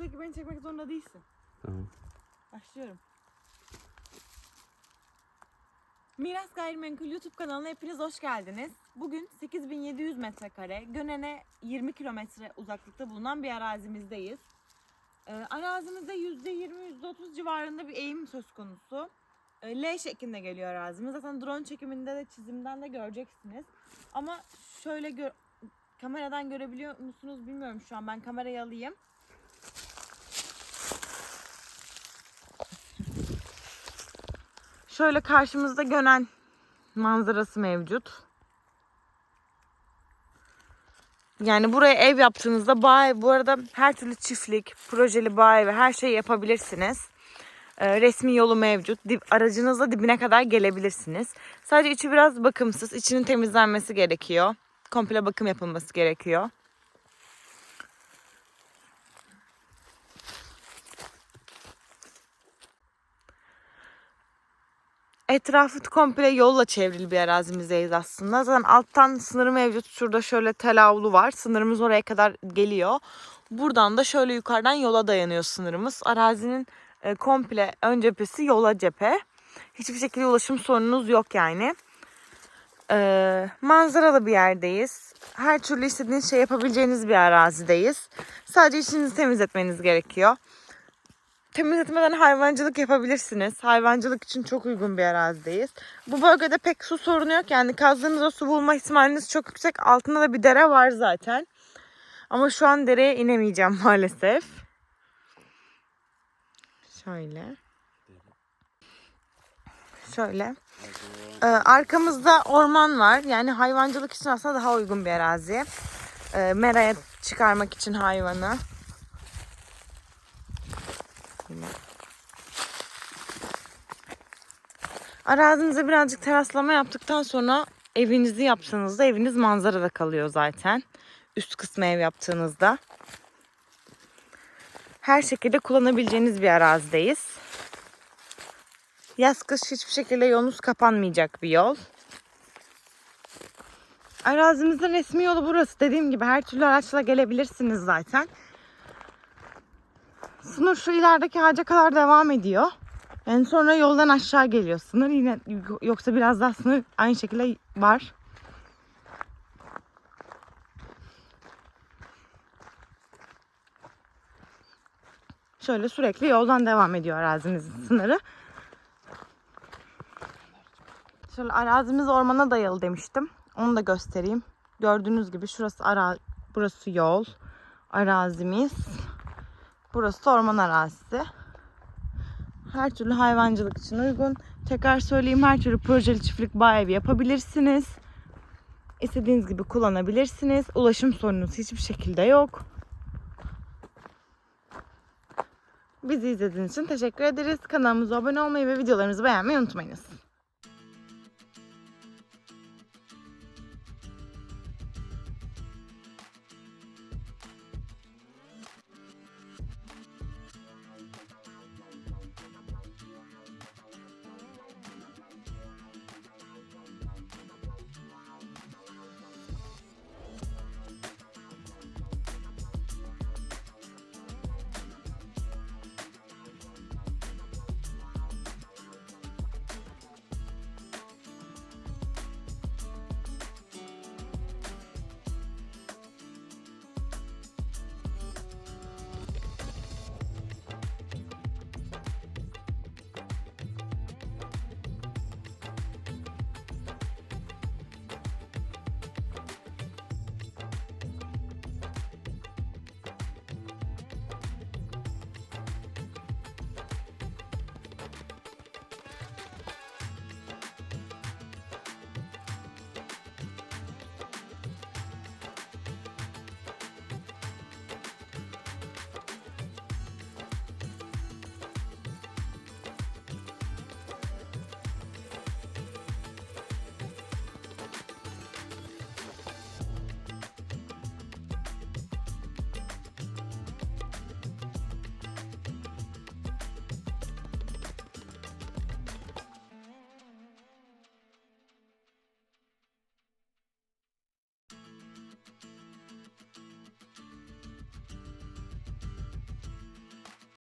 sürekli beni çekmek zorunda değilsin. Tamam. Başlıyorum. Miras Gayrimenkul YouTube kanalına hepiniz hoş geldiniz. Bugün 8700 metrekare, Gönen'e 20 kilometre uzaklıkta bulunan bir arazimizdeyiz. Ee, arazimizde %20-%30 civarında bir eğim söz konusu. Ee, L şeklinde geliyor arazimiz. Zaten drone çekiminde de çizimden de göreceksiniz. Ama şöyle gö- kameradan görebiliyor musunuz bilmiyorum şu an. Ben kamerayı alayım. Şöyle karşımızda Gönen manzarası mevcut. Yani buraya ev yaptığınızda bağ ev, bu arada her türlü çiftlik, projeli bağ evi her şeyi yapabilirsiniz. Ee, resmi yolu mevcut. Aracınızla dibine kadar gelebilirsiniz. Sadece içi biraz bakımsız. İçinin temizlenmesi gerekiyor. Komple bakım yapılması gerekiyor. Etrafı komple yolla çevrili bir arazimizdeyiz aslında. Zaten alttan sınırı mevcut. Şurada şöyle tel avlu var. Sınırımız oraya kadar geliyor. Buradan da şöyle yukarıdan yola dayanıyor sınırımız. Arazinin e, komple ön cephesi yola cephe. Hiçbir şekilde ulaşım sorununuz yok yani. E, manzaralı bir yerdeyiz. Her türlü istediğiniz şey yapabileceğiniz bir arazideyiz. Sadece içinizi temizletmeniz gerekiyor temizletmeden hayvancılık yapabilirsiniz. Hayvancılık için çok uygun bir arazideyiz. Bu bölgede pek su sorunu yok. Yani kazdığınızda su bulma ihtimaliniz çok yüksek. Altında da bir dere var zaten. Ama şu an dereye inemeyeceğim maalesef. Şöyle. Şöyle. Ee, arkamızda orman var. Yani hayvancılık için aslında daha uygun bir arazi. Ee, meraya çıkarmak için hayvanı. Arazinize birazcık teraslama yaptıktan sonra evinizi yaptığınızda eviniz manzarada kalıyor zaten. Üst kısmı ev yaptığınızda. Her şekilde kullanabileceğiniz bir arazideyiz. Yaz kış hiçbir şekilde yolunuz kapanmayacak bir yol. Arazimizin resmi yolu burası. Dediğim gibi her türlü araçla gelebilirsiniz zaten. Sınır şu ilerideki ağaca kadar devam ediyor. Yani sonra yoldan aşağı geliyor sınır. Yine yoksa biraz daha sınır aynı şekilde var. Şöyle sürekli yoldan devam ediyor arazimizin sınırı. Şöyle arazimiz ormana dayalı demiştim. Onu da göstereyim. Gördüğünüz gibi şurası ara burası yol. Arazimiz. Burası orman arazisi. Her türlü hayvancılık için uygun. Tekrar söyleyeyim her türlü projeli çiftlik bağ evi yapabilirsiniz. İstediğiniz gibi kullanabilirsiniz. Ulaşım sorununuz hiçbir şekilde yok. Bizi izlediğiniz için teşekkür ederiz. Kanalımıza abone olmayı ve videolarımızı beğenmeyi unutmayınız.